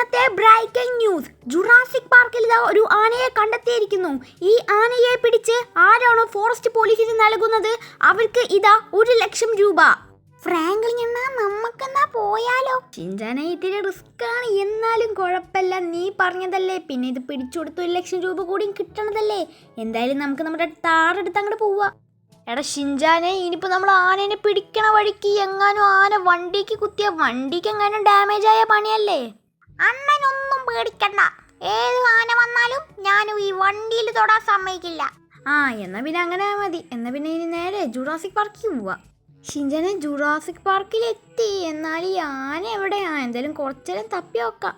ഇന്നത്തെ breaking news. Jurassic പാർക്കിൽ ഇതാ ഒരു ആനയെ കണ്ടെത്തിയിരിക്കുന്നു. ഈ ആനയെ പിടിച്ച് ആരാണോ ഫോറസ്റ്റ് പോലീസിന് നൽകുന്നത്? അവർക്ക് ഇതാ ഒരു ലക്ഷം രൂപ. ഫ്രാങ്ക്ലിൻ എന്നാ നമുക്കെന്നാ പോയാലോ? ചിഞ്ചാനെ ഇത്തിരി റിസ്ക് ആണ്. എന്നാലും കുഴപ്പമില്ല. നീ പറഞ്ഞതല്ലേ. പിന്നെ ഇത് പിടിച്ചു കൊടുത്ത് ഒരു ലക്ഷം രൂപ കൂടി കിട്ടണതല്ലേ. എന്തായാലും നമുക്ക് നമ്മുടെ താറെടുത്ത് അങ്ങോട്ട് പോവാ. എടാ ഷിൻജാനെ ഇനിയിപ്പോ നമ്മൾ ആനേനെ പിടിക്കണ വഴിക്ക് എങ്ങാനും ആന വണ്ടിക്ക് കുത്തിയ വണ്ടിക്ക് എങ്ങാനും ഡാമേജ് ആയ പണിയല്ലേ? അണ്ണനൊന്നും പേടിക്കണ്ട. ഏത് ആന വന്നാലും ഞാനും ഈ വണ്ടിയിൽ തൊടാൻ സമ്മതിക്കില്ല. ആ എന്നാ പിന്നെ അങ്ങനെ മതി. എന്നാ പിന്നെ ഇനി നേരെ ജൂറാസിക് പാർക്കിൽ പോവാ. ഷിഞ്ചന ജൂറാസിക് പാർക്കിൽ എത്തി. എന്നാൽ ഈ ആന എവിടെയാ? എന്തായാലും കുറച്ചേരം തപ്പി നോക്കാം.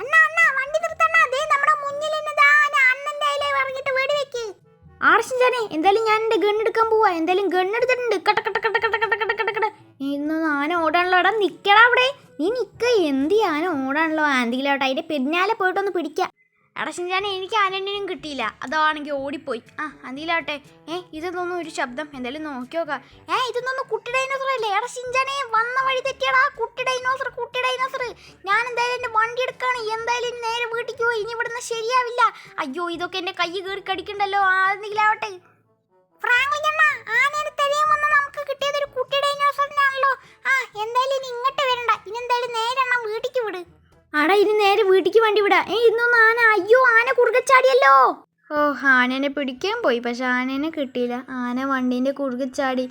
അണ്ണാ അണ്ണാ വണ്ടി നിർത്തണ്ണ അതേ നമ്മുടെ മുന്നിൽ ഇറങ്ങിട്ട് വെടി വെക്ക്. ആർഷിഞ്ചാനെ എന്തായാലും ഞാൻ എന്റെ ഗണ്ണെടുക്കാൻ പോവാ. എന്തായാലും ഗണ്ണെടുത്തിട്ടുണ്ട് കട്ട കട്ട കട്ട കട്ട കട്ട കട്ട കട്ട കട്ട. ഇന്നൊന്ന് ആന ഓടാനുള്ള ഇടം നിക്കടാ അവിടെ. നീ നിക്ക എന്ത് ചെയ്യാനും ഓടാണല്ലോ ആന്റിയിലോട്ട് അതിന്റെ പിന്നാലെ പോയിട്ടൊന്ന് പിടിക്കാം. എടാ എനിക്ക് ആനണ്ണിനും കിട്ടിയില്ല. അതാണെങ്കിൽ ഓടിപ്പോയി. ആ അന്തിയിലാട്ടെ ഏ ഇതൊന്നും ഒരു ശബ്ദം. എന്തായാലും നോക്കിയോക്ക നോക്കാം. ഏ ഇതൊന്നും കുട്ടി ഡൈനോസർ അല്ലേ? അടച്ചിഞ്ചാനെ വന്ന വഴി തെറ്റിയടാ. കുട്ടി ഡൈനോസർ കുട്ടി ഡൈനോസർ. ഞാൻ എന്തായാലും എന്റെ വണ്ടി എടുക്കാണ്. എന്തായാലും നേരെ വീട്ടിൽ പോയി. ഇനി ഇവിടുന്ന് ശരിയാവില്ല. അയ്യോ ഇതൊക്കെ എന്റെ കൈ കയറി കടിക്കണ്ടല്ലോ. ആണെങ്കിലാവട്ടെ ഫ്രാങ്ക്ലിൻ അണ്ണ ആനേനെ ആടാ ഇനി നേരെ വീട്ടിക്ക് വണ്ടി വിടാ. ഏ ഇന്നൊന്ന് ആന അയ്യോ ആന കുറുകച്ചാടിയല്ലോ. ഓ ആനേനെ പിടിക്കാൻ പോയി പക്ഷെ ആനേനെ കിട്ടിയില്ല. ആന വണ്ടീന്റെ കുറുകച്ചാടി.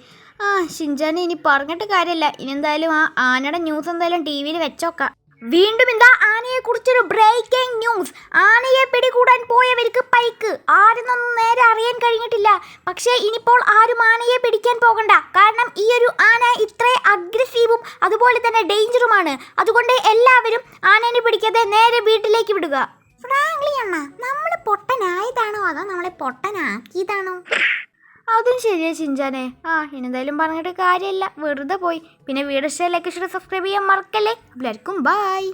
ആ ഷിൻജാനെ ഇനി പറഞ്ഞിട്ട് കാര്യമില്ല. ഇനി എന്തായാലും ആ ആനയുടെ ന്യൂസ് എന്തായാലും ടി വിയിൽ വെച്ചോക്കാം. വീണ്ടും എന്താ ആനയെ കുറിച്ചൊരു ബ്രേക്കിംഗ് ന്യൂസ് ആനയെ പിടികൂടാൻ പോയവർക്ക് പൈക്ക്. ആരെന്നൊന്നും നേരെ അറിയാൻ കഴിഞ്ഞിട്ടില്ല. പക്ഷേ ഇനിയിപ്പോൾ ആരും ആനയെ പിടിക്കാൻ പോകണ്ട. ഈ ഒരു ആന ഇത്ര അഗ്രസീവും അതുപോലെ തന്നെ ഡേഞ്ചറുമാണ് അതുകൊണ്ട് എല്ലാവരും ആനേനെ പിടിക്കാതെ നേരെ വീട്ടിലേക്ക് വിടുക. ഫ്രാങ്ക്ലി അണ്ണ നമ്മൾ പൊട്ടനായതാണോ അതോ നമ്മളെ പൊട്ടനാക്കിയതാണോ? അതും ശരിയാ ചിഞ്ചാനെ. ആ എന്തായാലും പറഞ്ഞിട്ട് കാര്യമില്ല. വെറുതെ പോയി. പിന്നെ വീഡിയോ ഇഷ്ടം ലൈക്ക് സബ്സ്ക്രൈബ് ചെയ്യാൻ മറക്കല്ലേ? എല്ലാവർക്കും ബൈ